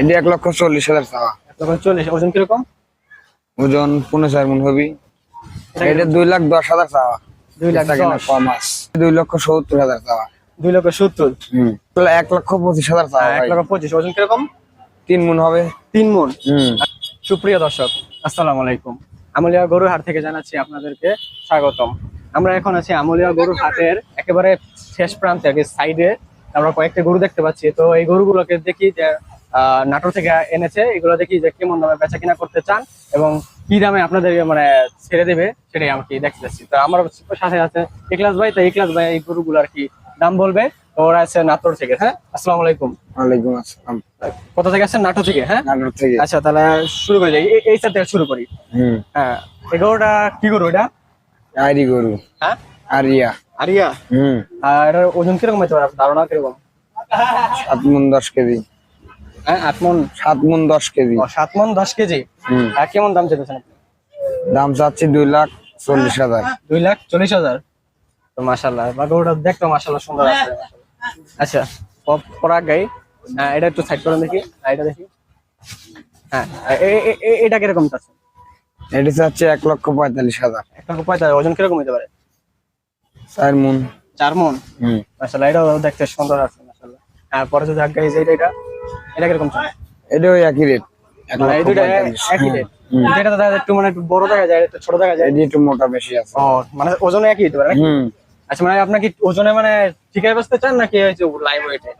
এটি এক লক্ষ চল্লিশ হাজার চাওয়া। এক লক্ষ চল্লিশ ওজন কীরকম? ওজন পনেরো চার মন হবি। এটা দুই লাখ দশ হাজার চাওয়া। দুই লাখ। কম আছে। দুই লক্ষ সত্তর হাজার চাওয়া। দুই লক্ষ সত্তর? এক লক্ষ পঁচিশ হাজার চাওয়া হ্যাঁ, এক লক্ষ পঁচিশ ওজন কীরকম? তিন মন হবে। তিন মন। সুপ্রিয় দর্শক আসসালামু আলাইকুম। আমলিয়া গরুর হাট থেকে জানাচ্ছি আপনাদেরকে স্বাগতম। আমরা এখন আছি আমলিয়া গরুর হাটের একেবারে শেষ প্রান্তে সাইডে আমরা কয়েকটা গরু দেখতে পাচ্ছি। তো এই গরুগুলোকে দেখি নাটোর থেকে এনেছে। এগুলো দেখি যে কেমন দামে বেচা কিনা করতে চান এবং কি দামে আপনাদের মানে ছেড়ে দেবে সেটাই আমাকে দেখতে যাচ্ছি তো আমার সাথে আছে ইকলাস ভাই তো ইকলাস ভাই এই গরুগুলো আর কি দাম বলবে। ওরা আছে নাটোর থেকে। হ্যাঁ আসসালামু আলাইকুম। ওয়ালাইকুম আসসালাম। কোথা থেকে আসছেন? নাটোর থেকে হ্যাঁ? নাটোর থেকে। আচ্ছা তাহলে শুরু করে। যাই এই- থেকে শুরু করি। হম। হ্যাঁ এই গরুটা কি গরু এটা? আইরি গরু। হ্যাঁ? আরিয়া। আরিয়া? হম। আর এটার ওজন কীরকম হতে পারে? ধারণা কীরকম? সাত মন দশ কেজি। হ্যাঁ আট মন সাত মন দশ কেজি। সাত মন দশ কেজি? আর কেমন দাম চেয়েছেন আপনি? দাম চাচ্ছি দুই লাখ চল্লিশ হাজার। দুই লাখ চল্লিশ হাজার? তো মাসাল্লাহ বা গরুটা দেখতে মাসাল্লাহ সুন্দর আছে। আচ্ছা পরাগ গাই। হ্যাঁ এটা একটু সাইড করেন দেখি। এটা দেখি। হ্যাঁ এ- এ- এ- এটা কীরকম আছে এটি চাচ্ছি এক লক্ষ পঁয়তাল্লিশ হাজার। এক লক্ষ পঁয়তাল্লিশ ওজন কীরকম হতে পারে? চার মন চার মন মাসাল্লাহ এটাও দেখতে সুন্দর আছে মাসাল্লাহ হ্যাঁ পরে যদি আগ গাই যে এটা এটা। এটা কীরকম চলে এটা ওই একই রেট মানে এই লক্ষ একই রেট একটু মানে একটু বড় দেখা যায় একটু ছোট দেখা যায়। এটি একটু মোটা বেশি আছে। ও মানে ওজনে একই আচ্ছা মানে কি ওজনে মানে ঠিকায় বেচতে চান নাকি হচ্ছে লাইভ ওয়েটে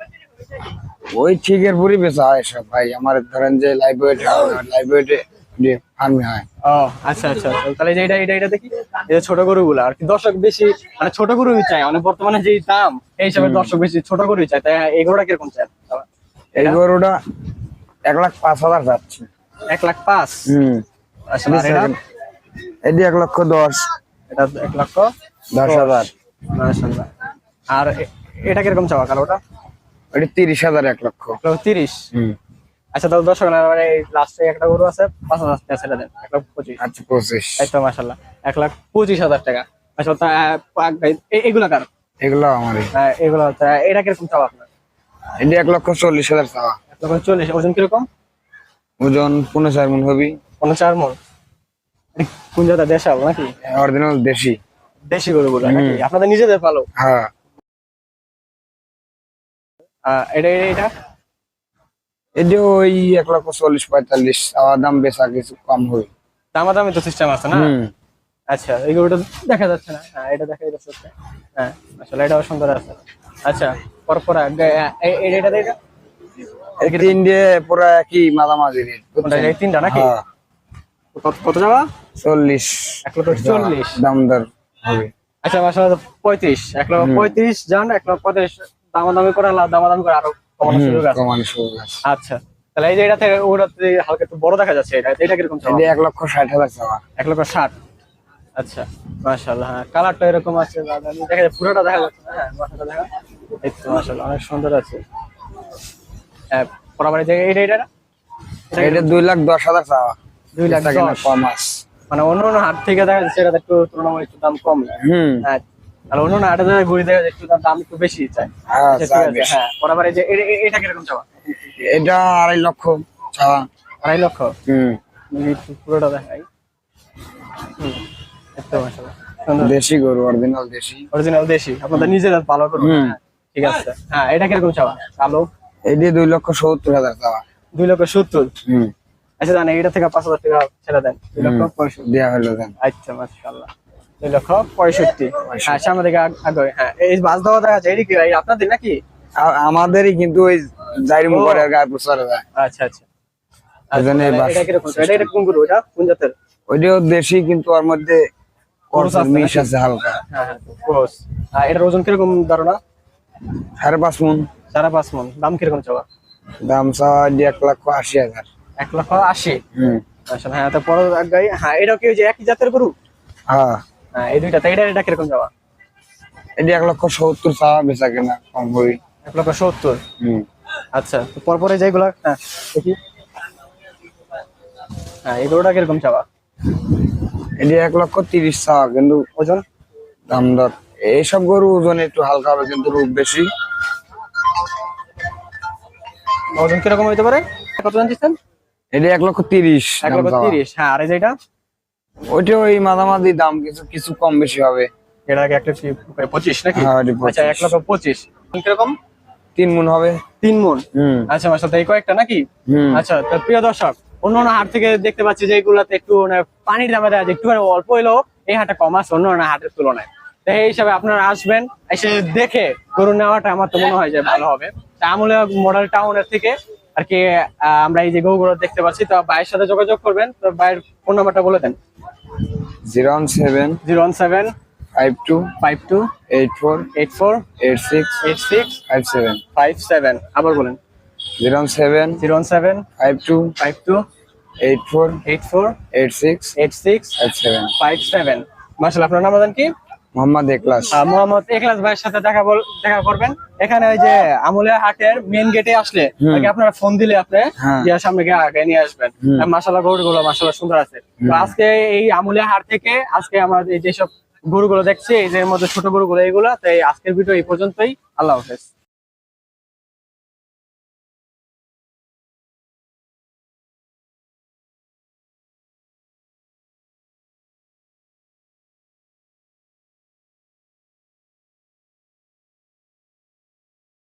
ওই ঠিকের পুরি বেচা হয় সব ভাই। আমার ধরেন যে লাইভ ওয়েট লাইভ ওয়েটে ফার্মে হয়। ও আচ্ছা আচ্ছা আচ্ছা। তাহলে যে এটা এটা এটা দেখি। এই ছোট গরুগুলো আর কি দর্শক বেশি মানে ছোট গরুই চাই মানে বর্তমানে যে দাম এই হিসাবে দর্শক বেশি ছোট গরুই চাই তাই এই গরুটা কীরকম চাই এই গরুটা এক লাখ পাঁচ হাজার যাচ্ছে। এক লাখ পাঁচ? হম। আচ্ছা এটি? এক লক্ষ দশ। এটা এক লক্ষ দশ হাজার। মাশাআল্লাহ। আর এটা কীরকম চাওয়া কালোটা এটি তিরিশ হাজার এক লক্ষ। তিরিশ? হম। আচ্ছা তাহলে দর্শক মানে লাস্টে একটা গরু আছে পাঁচ হাজার টাকা ছেড়ে দেন এক লক্ষ পঁচিশ। আচ্ছা পঁচিশ। এই তো মাসাল্লাহ এক লাখ পঁচিশ হাজার টাকা। আচ্ছা এগুলা কার? এগুলো আমারই। আহ, এগুলো এটা কীরকম চাও আপনার? এটি এক লক্ষ চল্লিশ হাজার চাওয়া। এক লক্ষ চল্লিশ ওজন কীরকম? ওজন পনেরো চার মন হবি। কোনো চার মন। কোন জায়গা দেশাল নাকি? অরিজিনাল দেশি। দেশি গরুগুলো নাকি? আপনাদের নিজেদের পালো হ্যাঁ। এটা এটা- এটা? ওই এক লক্ষ চল্লিশ পঁয়তাল্লিশ দাম বেচা কিছু কম হবে। দামাদামি তো সিস্টেম আছে না? আচ্ছা এই গরুটা দেখা যাচ্ছে না। হ্যাঁ এটা দেখা যাচ্ছে হ্যাঁ আসলে এটাও সুন্দর আছে। আচ্ছা পরপর এটা এটা? তিন দিয়ে পুরো মাঝামাঝি এই তিনটা নাকি? হ্যাঁ। কত- যাওয়া? চল্লিশ। এক লক্ষ চল্লিশ। দাম দর হবে। আচ্ছা পঁয়ত্রিশ। এক লক্ষ পঁয়ত্রিশ যান এক লক্ষ পঁয়ত্রিশ। দামাদামি করে দামাদামি করে আরও কমানো সুযোগ আছে। আচ্ছা তাহলে এই যে এটা থেকে ওটা হালকা একটু বড় দেখা যাচ্ছে এটা এটা কীরকম? এক লক্ষ ষাট হাজার এক লক্ষ ষাট। আচ্ছা মাশাল্লাহ হ্যাঁ কালারটা এরকম আছে দাদা আমি দেখা যায় পুরোটা দেখা যাচ্ছে হ্যাঁ মাথাটা দেখা। এই তো অনেক সুন্দর আছে। হ্যাঁ এই এটা এটা এটা? দুই লাখ দশ হাজার চাওয়া। দুই লাখ দশ। কম আছে। মানে অন্য অন্য হাট থেকে দেখা যাচ্ছে এটা একটু তুলনামূলক একটু দাম কম হুম। হ্যাঁ আর অন্য অন্য হাটে দেখা ঘুরে দেখা একটু দাম দাম একটু বেশি চাই হ্যাঁ আচ্ছা। হ্যাঁ যে এ- এ- এটা কীরকম চাওয়া? এটা আড়াই লক্ষ চাওয়া। আড়াই লক্ষ? হুম। পুরোটা দেখাই। হুম। দেশি গরু অরিজিনাল দেশি। অরিজিনাল দেশি। আপনাদের নিজেরা ভালো করুন হ্যাঁ, ঠিক আছে। হ্যাঁ এটা কীরকম চাওয়া? কালো এটি দুই লক্ষ সত্তর হাজার চাওয়া। দুই লক্ষ সত্তর? হুম। আচ্ছা জানেন এটা থেকে পাঁচ হাজার টাকা ছেড়ে দেন। দুই লক্ষ পঁয়ষট্টি। দেওয়া হলো দেন। আচ্ছা মাশাআল্লাহ। দুই লক্ষ পঁয়ষট্টি। হ্যাঁ সামনে থেকে আগে হ্যাঁ এই বাস দেওয়া দেখা যায় এদিকে এই আপনাদের নাকি? আমাদেরই কিন্তু ওই জাইরি মুখের গায়ে প্রচার যায় আচ্ছা আচ্ছা। বাস- এটা কীরকম? এটা এটা কোন গরু? এটা কোন জাতের? ওইটাও দেশি কিন্তু ওর মধ্যে আছে মিশ আছে হালকা। হ্যাঁ হ্যাঁ ক্রস আর এটার ওজন কীরকম ধারণা? সাড়ে পাঁচ মন। সাড়ে পাঁচ মন। দাম কীরকম চাওয়া? দাম চাওয়া এক লক্ষ আশি হাজার। এক লক্ষ আশি? হ্যাঁ তো পরে গাই হ্যাঁ এটা কি ওই যে একই জাতের গরু? হ্যাঁ। হ্যাঁ এই দুইটা তো এটা এটা কীরকম যাওয়া এটি এক লক্ষ সত্তর চাওয়া বেচা কেনা কম হই এক লক্ষ সত্তর? হুম। আচ্ছা তো পরপরে যেগুলো হ্যাঁ দেখি। হ্যাঁ এই গরুটা কীরকম চাওয়া? এটি এক লক্ষ তিরিশ চাওয়া কিন্তু ওজন দাম দর এইসব গরু ওজন একটু হালকা হবে কিন্তু রূপ বেশি। ওজন কীরকম হইতে পারে? কত জানতেছেন? এটা এক লক্ষ তিরিশ এক লক্ষ তিরিশ হ্যাঁ আর যেটা ওইটা ওই মাঝামাঝি দাম কিছু কিছু কম বেশি হবে। এটা আগে একটা পঁচিশ নাকি? হ্যাঁ, আচ্ছা এক লক্ষ পঁচিশ। কীরকম? তিন মন হবে। তিন মন? আচ্ছা মাসা এই কয়েকটা নাকি? আচ্ছা তো প্রিয় দর্শক অন্য অন্য হাট থেকে দেখতে পাচ্ছি যে এগুলাতে একটু মানে পানির দামে দেওয়া যায় একটু অল্প হইলেও এই হাটে কম আছে অন্য অন্য হাটের তুলনায়। তো এই হিসাবে আপনারা আসবেন এসে দেখে গরু নেওয়াটা আমার তো মনে হয় যে ভালো হবে। তা আমলে মডেল টাউনের থেকে আর কি আমরা এই যে গরুগুলো দেখতে পাচ্ছি তো ভাইয়ের সাথে যোগাযোগ করবেন তো ভাইয়ের ফোন নাম্বারটা বলে দেন। Zero one seven zero one seven five two five two eight four eight four eight six eight six five seven five seven. আবার বলেন। Zero one seven zero one seven five two five two eight four eight four eight six eight six seven five seven martial আপনার নাম কি? মোহাম্মদ একলাস মোহাম্মদ একলাস ভাইয়ের সাথে দেখা বল দেখা করবেন। এখানে ওই যে আমুলিয়া হাটের মেন গেটে আসলে আপনারা ফোন দিলে আপনি হ্যাঁ। ইয়ার সামনে গিয়ে আগে নিয়ে আসবেন। মাসালা গরুগুলো মাসালা সুন্দর আছে। তো আজকে এই আমুলিয়া হাট থেকে আজকে আমরা এই যেসব গরুগুলো দেখছি এই যে মধ্যে ছোট গরুগুলো এইগুলো তো এই আজকের ভিডিও এই পর্যন্তই। আল্লাহ হাফেজ।